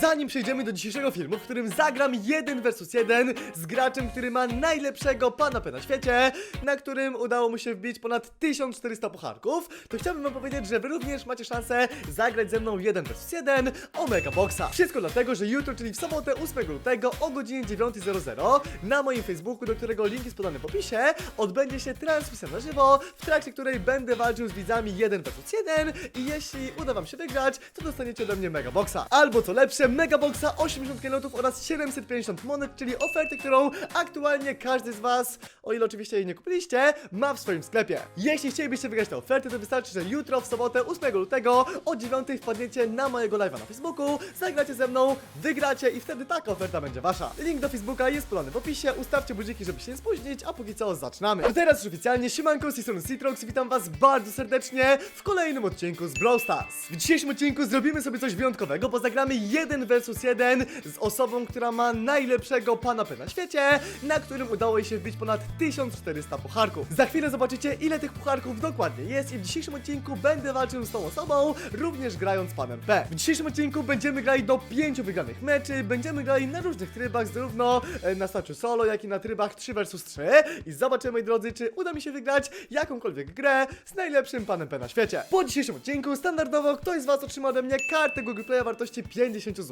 zanim przejdziemy do dzisiejszego filmu, w którym zagram 1 vs 1 z graczem, który ma najlepszego pana P na świecie, na którym udało mu się wbić ponad 1400 pucharków, to chciałbym wam powiedzieć, że wy również macie szansę zagrać ze mną 1 vs 1 o Mega Boxa. Wszystko dlatego, że jutro, czyli w sobotę 8 lutego o godzinie 9.00 na moim Facebooku, do którego link jest podany w opisie, odbędzie się transmisja na żywo, w trakcie której będę walczył z widzami 1 vs 1 i jeśli uda wam się wygrać, to dostaniecie ode mnie Mega Boxa. Albo co lepsze, Mega Boxa 80 klejnotów oraz 750 monet, czyli ofertę, którą aktualnie każdy z was, o ile oczywiście jej nie kupiliście, ma w swoim sklepie. Jeśli chcielibyście wygrać tę ofertę, to wystarczy, że jutro w sobotę 8 lutego o 9 wpadniecie na mojego live'a na Facebooku, zagracie ze mną, wygracie i wtedy taka oferta będzie wasza. Link do Facebooka jest podany w opisie, ustawcie budziki, żeby się nie spóźnić, a póki co zaczynamy. To teraz już oficjalnie, siemanko, z tej strony Citrox witam was bardzo serdecznie w kolejnym odcinku z Brawl Stars. W dzisiejszym odcinku zrobimy sobie coś wyjątkowego, bo zagramy 1 vs 1 z osobą, która ma najlepszego pana P na świecie, na którym udało jej się wbić ponad 1400 pucharków. Za chwilę zobaczycie, ile tych pucharków dokładnie jest i w dzisiejszym odcinku będę walczył z tą osobą, również grając panem P. W dzisiejszym odcinku będziemy grali do 5 wygranych meczy, będziemy grali na różnych trybach, zarówno e, na staczu solo, jak i na trybach 3 vs 3 i zobaczymy, moi drodzy, czy uda mi się wygrać jakąkolwiek grę z najlepszym panem P na świecie. Po dzisiejszym odcinku standardowo ktoś z was otrzyma ode mnie kartę Google Play o wartości 50 zł,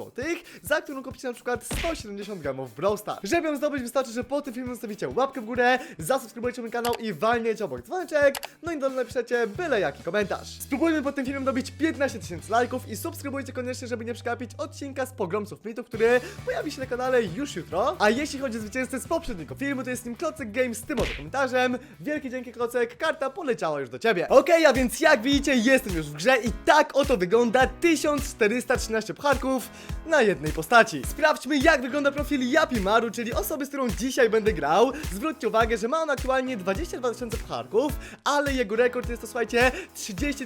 za którą kupicie na przykład 170 gramów Brawl. Żeby ją zdobyć wystarczy, że po tym filmie zostawicie łapkę w górę, zasubskrybujcie mój kanał i walniecie obok dzwoneczek, no i dole napiszecie byle jaki komentarz. Spróbujmy po tym filmie dobić 15 tysięcy lajków i subskrybujcie koniecznie, żeby nie przegapić odcinka z pogromców mitu, który pojawi się na kanale już jutro. A jeśli chodzi o zwycięzcę z poprzedniego filmu, to jest nim Klocek Games z tym oto komentarzem. Wielkie dzięki Klocek, karta poleciała już do ciebie. Okej, a więc jak widzicie, jestem już w grze i tak oto wygląda 1413 pucharków na jednej postaci. Sprawdźmy, jak wygląda profil Japimaru, czyli osoby, z którą dzisiaj będę grał. Zwróćcie uwagę, że ma on aktualnie 22 tysiące pucharków, ale jego rekord jest to, słuchajcie, 30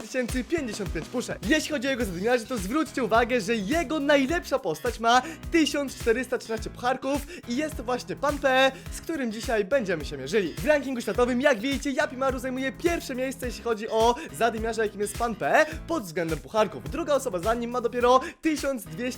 055 puszek. Jeśli chodzi o jego zadymiarzy, to zwróćcie uwagę, że jego najlepsza postać ma 1413 pucharków i jest to właśnie Pan P, z którym dzisiaj będziemy się mierzyli. W rankingu światowym, jak widzicie, Japimaru zajmuje pierwsze miejsce, jeśli chodzi o zadymiarza, jakim jest Pan P, pod względem pucharków. Druga osoba za nim ma dopiero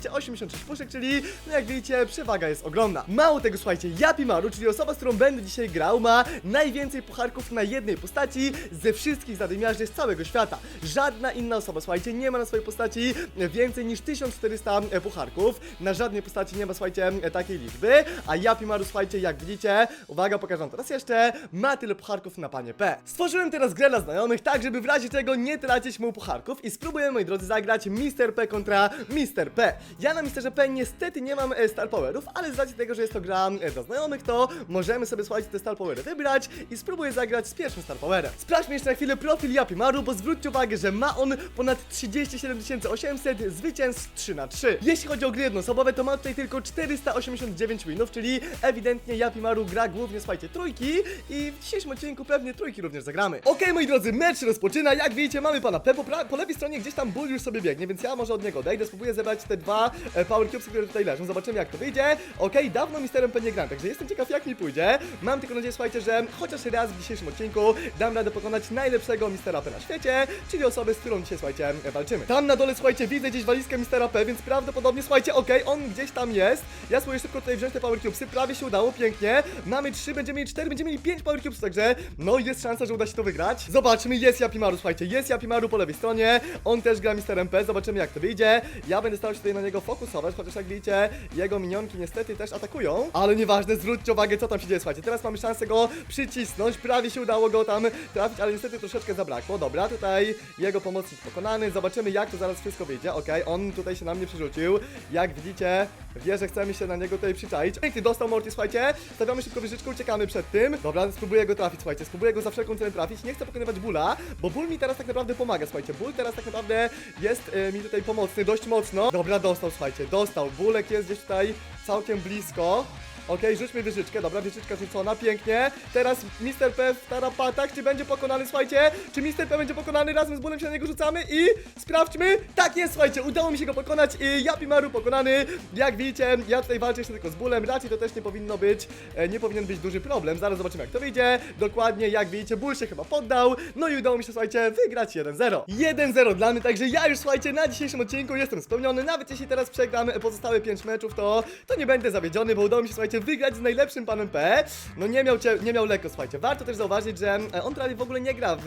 1286 puszek, czyli, no jak widzicie, przewaga jest ogromna. Mało tego, słuchajcie, Japimaru, czyli osoba, z którą będę dzisiaj grał, ma najwięcej pucharków na jednej postaci ze wszystkich zadymiarzy z całego świata. Żadna inna osoba, słuchajcie, nie ma na swojej postaci więcej niż 1400 pucharków. Na żadnej postaci nie ma, słuchajcie, takiej liczby. A Japimaru, słuchajcie, jak widzicie, uwaga, pokażę teraz jeszcze, ma tyle pucharków na panie P. Stworzyłem teraz grę dla znajomych, tak żeby w razie czego nie tracić mu pucharków i spróbujemy, moi drodzy, zagrać Mr. P kontra Mr. P. Ja na Mr. P niestety nie mam e, star powerów, ale z racji tego, że jest to gra e, dla znajomych, to możemy sobie, słuchajcie, te star powery wybrać i spróbuję zagrać z pierwszym star powerem. Sprawdźmy jeszcze na chwilę profil Japimaru, bo zwróćcie uwagę, że ma on ponad 37 800 zwycięstw 3 na 3 Jeśli chodzi o gry jednoosobowe, to ma tutaj tylko 489 winów, czyli ewidentnie Japimaru gra głównie, słuchajcie, trójki i w dzisiejszym odcinku pewnie trójki również zagramy. Okej, moi drodzy, mecz rozpoczyna, jak widzicie, mamy pana P, po, lewej stronie gdzieś tam Bull już sobie biegnie, więc ja może od niego odejdę, spróbuję zebrać te dwa e, Power Cubesy, które tutaj leżą, zobaczymy jak to wyjdzie. Okej, dawno Misterem P nie gram, także jestem ciekaw jak mi pójdzie. Mam tylko nadzieję, słuchajcie, że chociaż raz w dzisiejszym odcinku dam radę pokonać najlepszego Mistera P na świecie, czyli osobę, z którą dzisiaj, słuchajcie, e, walczymy. Tam na dole, słuchajcie, widzę gdzieś walizkę Mistera P, więc prawdopodobnie, słuchajcie, okej, on gdzieś tam jest. Ja spróbuję szybko tutaj wziąć te Power Cubesy, prawie się udało, pięknie. Mamy trzy, będziemy mieli cztery, będziemy mieli pięć Power Cubes, także no jest szansa, że uda się to wygrać. Zobaczmy, jest Japimaru, słuchajcie, jest Japimaru po lewej stronie, on też gra Misterem P, zobaczymy jak to wyjdzie. Ja będę starał się tutaj na niego fokusować, chociaż jak widzicie, jego minionki niestety też atakują, ale nieważne, zwróćcie uwagę, co tam się dzieje, słuchajcie, teraz mamy szansę go przycisnąć, prawie się udało go tam trafić, ale niestety troszeczkę zabrakło, dobra, tutaj jego pomocnik pokonany, zobaczymy jak to zaraz wszystko wyjdzie, okej, on tutaj się na mnie przerzucił, jak widzicie, wie, że chcemy się na niego tutaj przyczaić, piękny dostał Morty, słuchajcie, stawiamy szybko wyżyczkę, uciekamy przed tym, dobra, spróbuję go trafić, słuchajcie, spróbuję go za wszelką cenę trafić, nie chcę pokonywać Bula, bo Ból mi teraz tak naprawdę pomaga, słuchajcie, Ból teraz tak naprawdę jest e, mi tutaj pomocny, dość mocno, dobra, dostał, słuchajcie, dostał, Bulek jest gdzieś tutaj całkiem blisko, Okej, rzućmy wieżyczkę, dobra, wieżyczka rzucona, pięknie. Teraz Mr. P w tarapatach, czy będzie pokonany, słuchajcie? Czy Mr. P będzie pokonany? Razem z bólem się na niego rzucamy i sprawdźmy. Tak jest, słuchajcie, udało mi się go pokonać i Japimaru pokonany. Jak widzicie, ja tutaj walczę jeszcze tylko z bólem, raczej to też nie powinno być, e, nie powinien być duży problem. Zaraz zobaczymy jak to wyjdzie. Dokładnie, jak widzicie, ból się chyba poddał. No i udało mi się, słuchajcie, wygrać 1-0. 1-0 dla mnie, także ja już, słuchajcie, na dzisiejszym odcinku jestem spełniony. Nawet jeśli teraz przegram pozostałe 5 meczów, to, to nie będę zawiedziony, bo udało mi się, słuchajcie, wygrać z najlepszym panem P. No nie miał, nie miał lekko, słuchajcie. Warto też zauważyć, że e, on prawie w ogóle nie gra w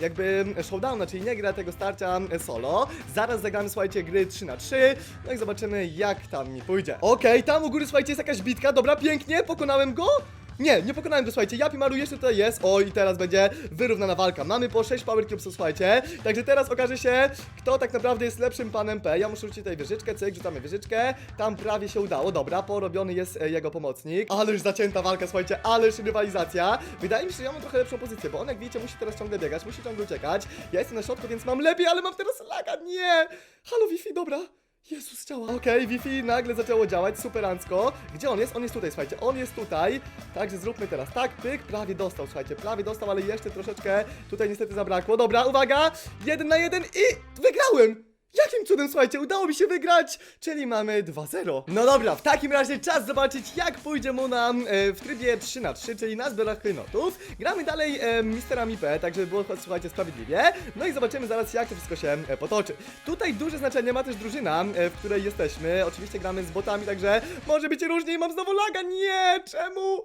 jakby showdowna, czyli nie gra tego starcia e, solo. Zaraz zagramy, słuchajcie, gry 3 na 3 No i zobaczymy, jak tam mi pójdzie. Okej, tam u góry, słuchajcie, jest jakaś bitka. Dobra, pięknie, pokonałem go. Nie, nie pokonałem go, słuchajcie, Japi Maru jeszcze tutaj jest, o i teraz będzie wyrównana walka, mamy po 6 power cubesów, słuchajcie, także teraz okaże się, kto tak naprawdę jest lepszym panem P, ja muszę rzucić tutaj wieżyczkę, cyk, rzucamy wieżyczkę, tam prawie się udało, dobra, porobiony jest e, jego pomocnik, ależ zacięta walka, słuchajcie, ależ rywalizacja, wydaje mi się, że ja mam trochę lepszą pozycję, bo on jak widzicie musi teraz ciągle biegać, musi ciągle uciekać, ja jestem na środku, więc mam lepiej, ale mam teraz laga, nie, halo Wi-Fi, dobra, Jezus, działa. Okej, Wi-Fi nagle zaczęło działać, superancko. Gdzie on jest? On jest tutaj, słuchajcie, on jest tutaj. Także zróbmy teraz tak, pyk, prawie dostał, słuchajcie, prawie dostał, ale jeszcze troszeczkę tutaj niestety zabrakło. Dobra, uwaga, jeden na jeden i wygrałem! Jakim cudem, słuchajcie, udało mi się wygrać, czyli mamy 2-0. No dobra, w takim razie czas zobaczyć, jak pójdzie mu nam e, w trybie 3 na 3 czyli na zbiorach klejnotów. Gramy dalej e, Misterami P, tak żeby było, słuchajcie, sprawiedliwie. No i zobaczymy zaraz, jak to wszystko się e, potoczy. Tutaj duże znaczenie ma też drużyna, e, w której jesteśmy. Oczywiście gramy z botami, także może być różnie i mam znowu laga. Nie, czemu?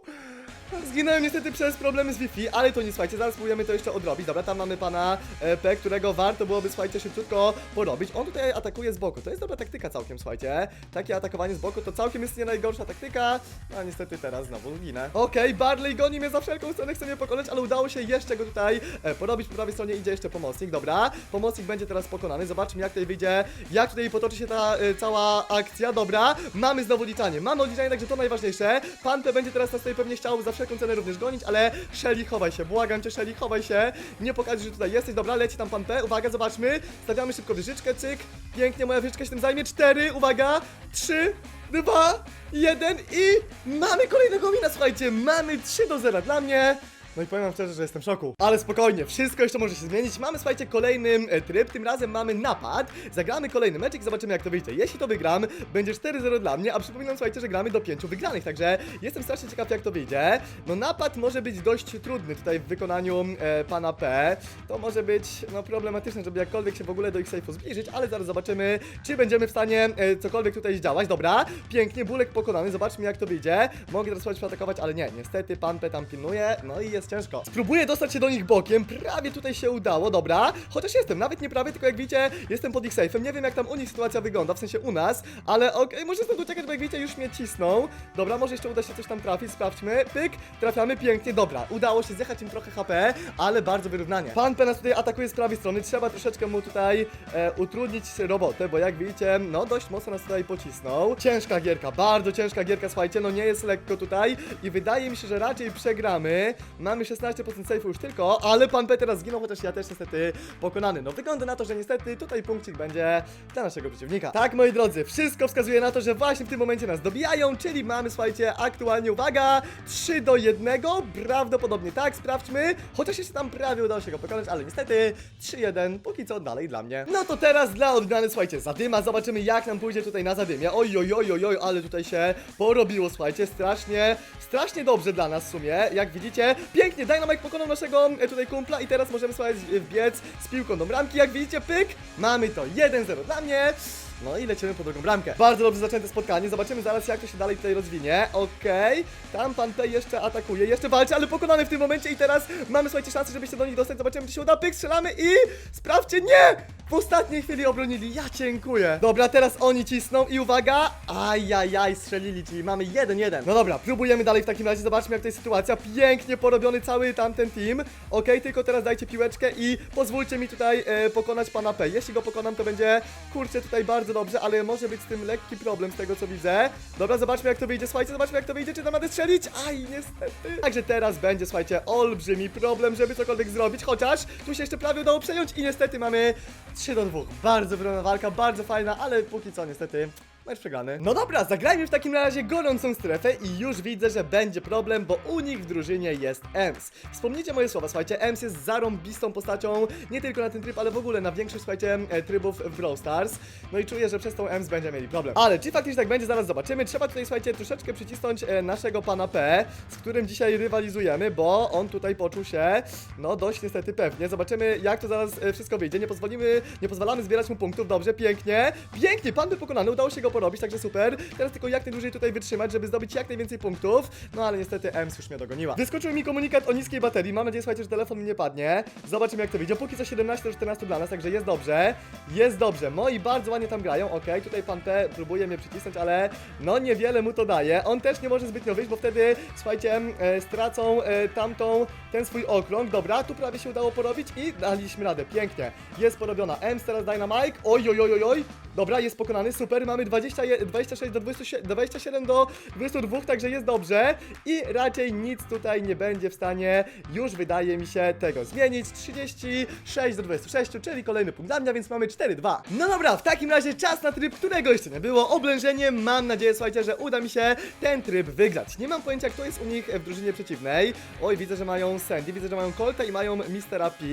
Zginąłem niestety przez problemy z Wi-Fi, ale to nie słuchajcie, zaraz spróbujemy to jeszcze odrobić. Dobra, tam mamy pana e, P, którego warto byłoby, słuchajcie, szybciutko porobić. On tutaj atakuje z boku, to jest dobra taktyka całkiem, słuchajcie. Takie atakowanie z boku to całkiem jest nie najgorsza taktyka, a niestety teraz znowu ginę. Okej, Barley goni mnie za wszelką cenę, chce mnie pokonać, ale udało się jeszcze go tutaj e, porobić. Po prawej stronie idzie jeszcze pomocnik, dobra. Pomocnik będzie teraz pokonany, zobaczmy jak tutaj wyjdzie, jak tutaj potoczy się ta e, cała akcja, dobra. Mamy znowu liczanie, mamy odliczanie, także to najważniejsze. Pan P będzie teraz nas tutaj pewnie chciał za wszelką cenę również gonić, ale Shelly chowaj się, błagam cię Shelly, chowaj się. Nie pokaż, że tutaj jesteś, dobra, leci tam pan P, uwaga, zobaczmy. Stawiamy szybko wyżyczkę, cyk. Pięknie, moja wyżyczka się tym zajmie. Cztery, uwaga, trzy, dwa, jeden i mamy kolejnego wina, słuchajcie, mamy 3 do 0 dla mnie. No i powiem wam szczerze, że jestem w szoku. Ale spokojnie, wszystko jeszcze może się zmienić. Mamy, słuchajcie, kolejny e, tryb, tym razem mamy napad. Zagramy kolejny meczek, zobaczymy jak to wyjdzie. Jeśli to wygram, będzie 4-0 dla mnie, a przypominam, słuchajcie, że gramy do 5 wygranych, także jestem strasznie ciekaw jak to wyjdzie. No napad może być dość trudny tutaj w wykonaniu e, pana P. To może być, no problematyczne, żeby jakkolwiek się w ogóle do ich safe'u zbliżyć, ale zaraz zobaczymy, czy będziemy w stanie e, cokolwiek tutaj zdziałać. Dobra, pięknie, Bulek pokonany, zobaczmy jak to wyjdzie. Mogę teraz słuchajcie atakować, ale nie, niestety pan P tam pilnuje, no i jest ciężko. Spróbuję dostać się do nich bokiem, prawie tutaj się udało, dobra. Chociaż jestem, nawet nie prawie, tylko jak widzicie, jestem pod ich safe'em. Nie wiem jak tam u nich sytuacja wygląda, w sensie u nas, ale okej, może stąd uciekać, bo jak widzicie, już mnie cisną. Dobra, może jeszcze uda się coś tam trafić, sprawdźmy. Pyk, trafiamy pięknie, dobra. Udało się zjechać im trochę HP, ale bardzo wyrównanie. Pan P nas tutaj atakuje z prawej strony, trzeba troszeczkę mu tutaj e, utrudnić robotę, bo jak widzicie, no dość mocno nas tutaj pocisnął. Ciężka gierka, bardzo ciężka gierka, słuchajcie, no nie jest lekko tutaj i wydaje mi się, że raczej przegramy. Mamy 16% safe'u już tylko, ale pan P teraz zginął, chociaż ja też niestety pokonany. No wygląda na to, że niestety tutaj punkcik będzie dla naszego przeciwnika. Tak, moi drodzy, wszystko wskazuje na to, że właśnie w tym momencie nas dobijają, czyli mamy, słuchajcie, aktualnie, uwaga, 3 do 1, prawdopodobnie tak, sprawdźmy, chociaż jeszcze tam prawie udało się go pokonać, ale niestety 3-1, póki co dalej dla mnie. No to teraz dla odmiany, słuchajcie, zadyma, zobaczymy jak nam pójdzie tutaj na zadymie. Oj, oj, oj, oj, oj, ale tutaj się porobiło, słuchajcie, strasznie, strasznie dobrze dla nas w sumie, jak widzicie, pięknie, Dynamite pokonał naszego e, tutaj kumpla i teraz możemy, słuchajcie, wbiec z piłką do bramki, jak widzicie, pyk, mamy to, 1-0 dla mnie. No i lecimy po drugą bramkę. Bardzo dobrze zaczęte spotkanie. Zobaczymy zaraz, jak to się dalej tutaj rozwinie. Okej. Tam pan P jeszcze atakuje, jeszcze walczy, ale pokonany w tym momencie i teraz mamy, słuchajcie, szansę, żeby się do nich dostać. Zobaczymy, czy się uda. Pyk, strzelamy i sprawdźcie, nie! W ostatniej chwili obronili. Ja dziękuję. Dobra, teraz oni cisną i uwaga. Ajajaj, strzelili, czyli mamy 1-1. No dobra, próbujemy dalej w takim razie. Zobaczmy, jak to jest sytuacja. Pięknie porobiony cały tamten team. Okej, tylko teraz dajcie piłeczkę i pozwólcie mi tutaj e, pokonać pana P. Jeśli go pokonam, to będzie, kurczę, tutaj bardzo dobrze, ale może być z tym lekki problem z tego, co widzę. Dobra, zobaczmy, jak to wyjdzie. Słuchajcie, zobaczmy, jak to wyjdzie. Czy tam radę strzelić? Aj, niestety. Także teraz będzie, słuchajcie, olbrzymi problem, żeby cokolwiek zrobić, chociaż tu się jeszcze prawie udało przejąć i niestety mamy 3 do 2. Bardzo wyrównana walka, bardzo fajna, ale póki co niestety Mecz przegrany. No dobra, zagrajmy w takim razie gorącą strefę i już widzę, że będzie problem, bo u nich w drużynie jest Ems. Wspomnijcie moje słowa, słuchajcie, Ems jest zarąbistą postacią, nie tylko na ten tryb, ale w ogóle na większość, słuchajcie, e, trybów w Brawl Stars. No i czuję, że przez tą Ems będzie mieli problem. Ale czy faktycznie tak będzie, zaraz zobaczymy. Trzeba tutaj, słuchajcie, troszeczkę przycisnąć e, naszego pana P, z którym dzisiaj rywalizujemy, bo on tutaj poczuł się, no dość niestety pewnie. Zobaczymy, jak to zaraz e, wszystko wyjdzie. Nie pozwolimy, nie pozwalamy zbierać mu punktów, dobrze, pięknie. Pięknie, pan był pokonany, udało się go porobić, także super. Teraz tylko jak najdłużej tutaj wytrzymać, żeby zdobyć jak najwięcej punktów. No ale niestety Ems już mnie dogoniła. Wyskoczył mi komunikat o niskiej baterii. Mam nadzieję, słuchajcie, że telefon mi nie padnie. Zobaczymy jak to wyjdzie. Póki co 17 do 14 dla nas, także jest dobrze. Jest dobrze. Moi bardzo ładnie tam grają. Okej, tutaj pan P próbuje mnie przycisnąć, ale no niewiele mu to daje. On też nie może zbytnio wyjść, bo wtedy, słuchajcie, e, stracą e, tamtą, ten swój okrąg. Dobra, tu prawie się udało porobić i daliśmy radę. Pięknie. Jest porobiona. Ems teraz Dynamite. Oj, oj, oj, oj, oj. Dobra, jest pokonany, super, mamy 20, je- 26 do 27, 27 do 22, także jest dobrze i raczej nic tutaj nie będzie w stanie już wydaje mi się tego zmienić, 36 do 26, czyli kolejny punkt dla mnie, więc mamy 4-2. No dobra, w takim razie czas na tryb, którego jeszcze nie było, oblężenie, mam nadzieję, słuchajcie, że uda mi się ten tryb wygrać. Nie mam pojęcia, kto jest u nich w drużynie przeciwnej, oj, widzę, że mają Sandy, widzę, że mają Colta i mają Mistera P,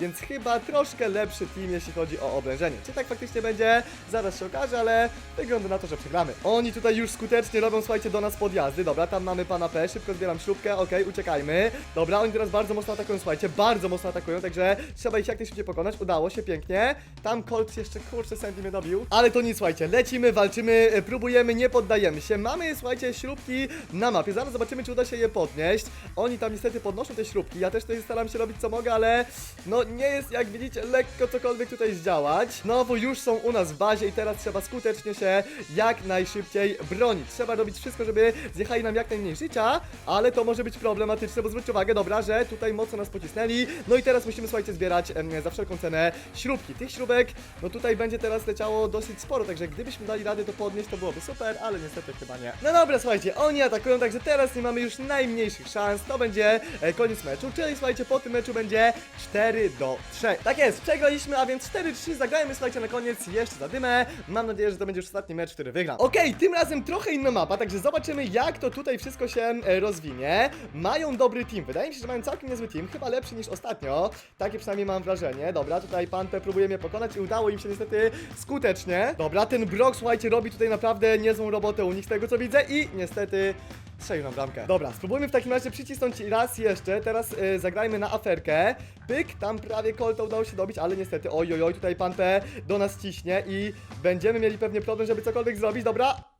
więc chyba troszkę lepszy team, jeśli chodzi o oblężenie. Czy tak faktycznie będzie? Zaraz się okaże, ale wygląda na to, że przegramy. Oni tutaj już skutecznie robią, słuchajcie, do nas podjazdy. Dobra, tam mamy pana P, szybko zbieram śrubkę, okej, uciekajmy. Dobra, oni teraz bardzo mocno atakują, słuchajcie, bardzo mocno atakują, także trzeba ich jak najszybciej pokonać. Udało się, pięknie. Tam Colt jeszcze, kurczę, Sandy mnie dobił. Ale to nic, słuchajcie, lecimy, walczymy, e, próbujemy, nie poddajemy się. Mamy, słuchajcie, śrubki na mapie. Zaraz zobaczymy, czy uda się je podnieść. Oni tam niestety podnoszą te śrubki. Ja też tutaj staram się robić co mogę, ale no nie jest, jak widzicie, lekko cokolwiek tutaj zdziałać. No bo już są u nas w bazie i teraz trzeba skutecznie się jak najszybciej bronić. Trzeba robić wszystko, żeby zjechali nam jak najmniej życia, ale to może być problematyczne, bo zwróćcie uwagę, dobra, że tutaj mocno nas pocisnęli. No i teraz musimy, słuchajcie, zbierać em, za wszelką cenę śrubki. Tych śrubek, no tutaj będzie teraz leciało dosyć sporo, także gdybyśmy dali radę to podnieść, to byłoby super, ale niestety chyba nie. No dobra, słuchajcie, oni atakują, także teraz nie mamy już najmniejszych szans. To będzie e, koniec meczu, czyli słuchajcie, po tym meczu będzie 4 do 3. Tak jest, przegraliśmy, a więc 4-3 zagrajmy, słuchajcie, na koniec jeszcze za dymę. Mam nadzieję, że to będzie już ostatni mecz, który wygram. Okej, tym razem trochę inna mapa, także zobaczymy, jak to tutaj wszystko się e, rozwinie. Mają dobry team, wydaje mi się, że mają całkiem niezły team, chyba lepszy niż ostatnio. Takie przynajmniej mam wrażenie. Dobra, tutaj pan P próbuje mnie pokonać i udało im się niestety skutecznie. Dobra, ten Brock, słuchajcie, robi tutaj naprawdę niezłą robotę u nich, z tego co widzę i niestety strzelił nam bramkę. Dobra, spróbujmy w takim razie przycisnąć raz jeszcze. Teraz y, zagrajmy na aferkę. Pyk, tam prawie Colta udało się dobić, ale niestety, oj, oj, oj, tutaj pan P do nas ciśnie i będziemy mieli pewnie problem, żeby cokolwiek zrobić. Dobra,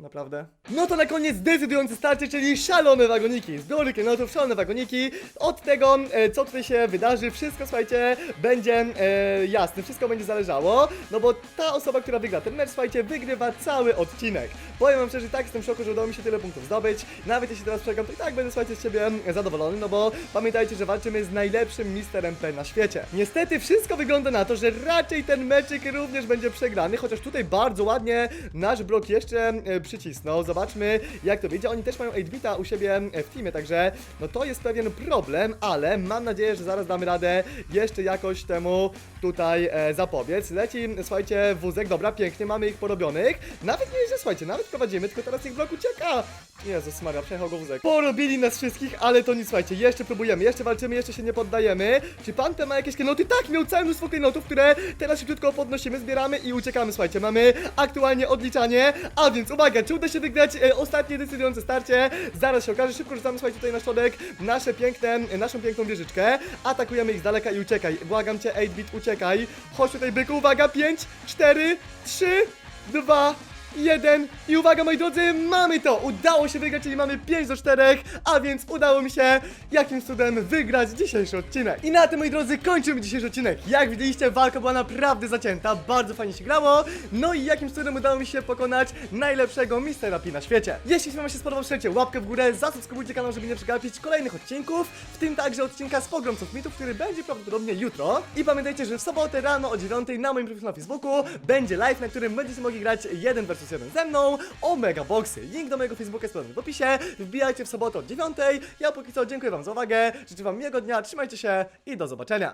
Naprawdę? No to na koniec decydujący starcie, czyli szalone wagoniki. Z biorą klientów, szalone wagoniki. Od tego, e, co tutaj się wydarzy, wszystko, słuchajcie, będzie e, jasne, wszystko będzie zależało. No bo ta osoba, która wygra ten mecz, słuchajcie, wygrywa cały odcinek. Powiem wam szczerze, tak jestem w szoku, że udało mi się tyle punktów zdobyć. Nawet jeśli teraz przegram, to i tak będę, słuchajcie, z siebie zadowolony, no bo pamiętajcie, że walczymy z najlepszym Misterem P na świecie. Niestety wszystko wygląda na to, że raczej ten meczyk również będzie przegrany, chociaż tutaj bardzo ładnie nasz blok jeszcze e, przycisnął. Zobaczmy, jak to wyjdzie. Oni też mają 8-bita u siebie e, w teamie, także no to jest pewien problem, ale mam nadzieję, że zaraz damy radę jeszcze jakoś temu tutaj e, zapobiec. Leci, słuchajcie, wózek, dobra, pięknie, mamy ich porobionych. Nawet nie jest, że słuchajcie, nawet prowadzimy, tylko teraz ich blok ucieka. Jezus Maria, przejechał go wózek. Porobili nas wszystkich, ale to nic, słuchajcie, jeszcze próbujemy, jeszcze walczymy, jeszcze się nie poddajemy. Czy pan ten ma jakieś klejnoty? Tak, miał całe mnóstwo klejnotów, które teraz szybciutko podnosimy, zbieramy i uciekamy, słuchajcie. Mamy aktualnie odliczanie, a więc uwaga, czy uda się wygrać e, ostatnie decydujące starcie? Zaraz się okaże, szybko rzucamy, słuchajcie, tutaj na środek nasze piękne, e, naszą piękną wieżyczkę. Atakujemy ich z daleka i uciekaj. Błagam cię, 8-bit, uciekaj. Chodź tutaj, byku, uwaga, 5, 4, 3, 2, Jeden i uwaga moi drodzy, mamy to! Udało się wygrać, czyli mamy 5 do 4, a więc udało mi się jakimś cudem wygrać dzisiejszy odcinek. I na tym moi drodzy kończymy dzisiejszy odcinek. Jak widzieliście, walka była naprawdę zacięta, bardzo fajnie się grało, no i jakimś cudem udało mi się pokonać najlepszego Mistera P na świecie. Jeśli film wam się spodobał, strzelcie łapkę w górę, zasubskrybujcie kanał, żeby nie przegapić kolejnych odcinków, w tym także odcinka z pogromców mitów, który będzie prawdopodobnie jutro. I pamiętajcie, że w sobotę rano o 9 na moim profilu na Facebooku będzie live, na którym będziecie mogli grać jeden versus jeden ze mną o Megaboxy. Link do mojego Facebooka jest w opisie. Wbijajcie w sobotę o 9. Ja póki co dziękuję wam za uwagę, życzę wam miłego dnia, trzymajcie się i do zobaczenia.